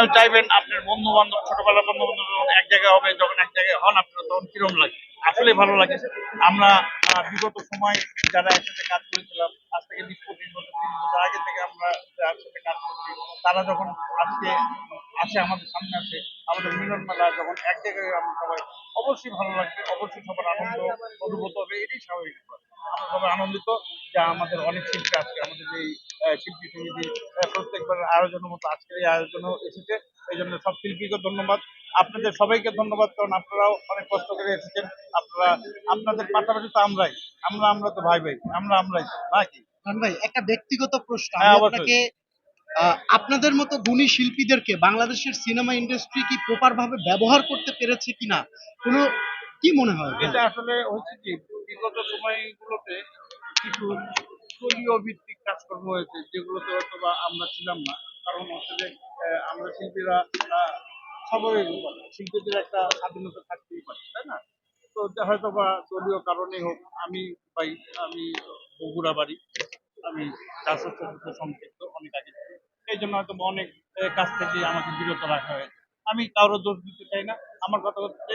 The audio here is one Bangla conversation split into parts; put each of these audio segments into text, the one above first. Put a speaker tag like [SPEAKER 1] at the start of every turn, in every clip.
[SPEAKER 1] আপনিও চাইবেন আপনার বন্ধু বান্ধব ছোটবেলার বন্ধু বান্ধব যখন এক জায়গায় হবে, যখন এক জায়গায় হন আপনার, তখন কিরম লাগে? আসলে ভালো লাগে। আমরা বিগত সময় যারা একসাথে কাজ করেছিলাম, আজ থেকে বিশ পঁচিশ বছর, তিরিশ বছর আগে থেকে আমরা একসাথে কাজ করছি, তারা যখন আজকে আসে, আমাদের সামনে আসে, আমাদের মিলন মেলা যখন এক জায়গায় আমরা সবাই, অবশ্যই ভালো লাগবে, অবশ্যই সবার আনন্দ অনুভূত হবে, এটাই স্বাভাবিক আমরা সবাই আনন্দিত যে আমাদের অনেক শিল্পী আজকে আমাদের এই শিল্পী সমিতি প্রত্যেকবার আয়োজনের মতো আজকের এই আয়োজনও এসেছে। এই জন্য সব শিল্পীকে ধন্যবাদ। আপনাদের সবাইকে ধন্যবাদ কারণ আপনারাও অনেক কষ্ট করে এসেছেন। আপনারা আপনাদের পাশাপাশি তো আমরাই। আমরা আমরা তো ভাই ভাই আমরা আমরাই নাকি
[SPEAKER 2] ভাই একটা ব্যক্তিগত প্রশ্ন।
[SPEAKER 1] হ্যাঁ,
[SPEAKER 2] আপনাকে আপনাদের মতো গুণী শিল্পীদেরকে বাংলাদেশের সিনেমা ইন্ডাস্ট্রি কি প্রপার ভাবে ব্যবহার করতে পেরেছে কিনা কোনো কি মনে হয়?
[SPEAKER 1] এটা আসলে হচ্ছে কি বিগত সময়গুলোতে কিছু দলীয় ভিত্তিক কাজকর্ম হয়েছে, যেগুলোতে হয়তো বা আমরা ছিলাম না। কারণ হচ্ছে যে আমরা শিল্পীরা স্বাভাবিক শিল্পীদের একটা স্বাধীনতা থাকতেই পারে, তাই না? তো হয়তো বা দলীয় কারণেই হোক, আমি ভাই, আমি বগুড়া বাড়ি, আমি চাষের সাথে সম্পৃক্ত অনেক আগে থেকে। এই জন্য হয়তো অনেক কাজ থেকে আমাকে বিরত রাখা হয়েছে। আমি কারও দোষ দিতে চাই না। আমার কথা হচ্ছে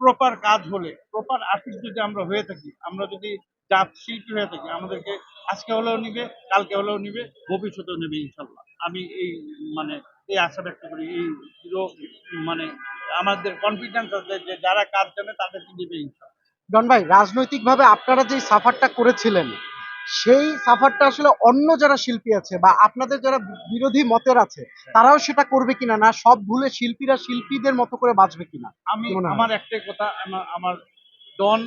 [SPEAKER 1] প্রপার কাজ হলে প্রপার আর্টিস্ট যদি আমরা হয়ে থাকি, আমরা যদি শিল্পী হয়ে থাকি আমাদেরকে আজকে হলেও নিবে কালকে হলেও নিবে ভবিষ্যতেও নেবে ইনশাল্লাহ। আমি এই মানে এই আশা ব্যক্ত করি এই মানে আমাদের কনফিডেন্স আছে যে যারা কাজ জানে তাদেরকে নিবে ইনশাল্লাহ।
[SPEAKER 2] ডন ভাই রাজনৈতিকভাবে আপনারা যে সাফারটা করেছিলেন সেই সাফারটা আসলে অন্য যারা শিল্পী আছে বা আপনাদের যারা বিরোধী মতের আছে তারাও সেটা করবে কিনা না সব ভুলে শিল্পীরা শিল্পীদের মতো করে বাঁচবে কিনা?
[SPEAKER 1] আমি? আমার একটাই কথা আমার আমার ডন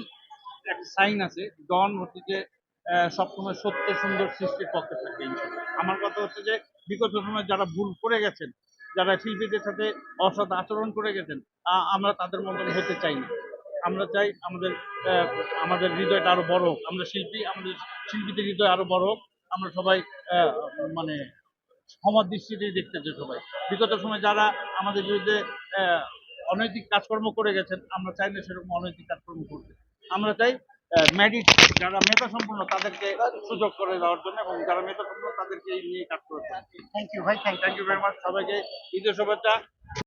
[SPEAKER 1] একটা সাইন আছে ডন হচ্ছে যে সবসময় সত্য সুন্দর সৃষ্টির পক্ষে থাকে আমার কথা হচ্ছে যে, বিগত সময় যারা ভুল করে গেছেন, যারা শিল্পীদের সাথে অসৎ আচরণ করে গেছেন আমরা তাদের মতন হতে চাই না। আমরা চাই আমাদের আমাদের হৃদয়টা আরও বড় হোক। আমরা শিল্পী, আমাদের শিল্পীদের হৃদয় আরও বড় হোক। আমরা সবাই মানে সমাজ দৃষ্টিতেই দেখতে চাই সবাই। বিগত সময় যারা আমাদের বিরুদ্ধে অনৈতিক কাজকর্ম করে গেছেন, আমরা চাই না সেরকম অনৈতিক কাজকর্ম করতে। আমরা চাই মেডিট যারা মেধা সম্পূর্ণ তাদেরকে সুযোগ করে দেওয়ার জন্য এবং যারা মেধা সম্পূর্ণ তাদেরকে এই নিয়ে কাজ করার জন্য। থ্যাংক ইউ ভাই থ্যাংক ইউ ভেরি মাচ সবাইকে। ঈদের শুভেচ্ছা।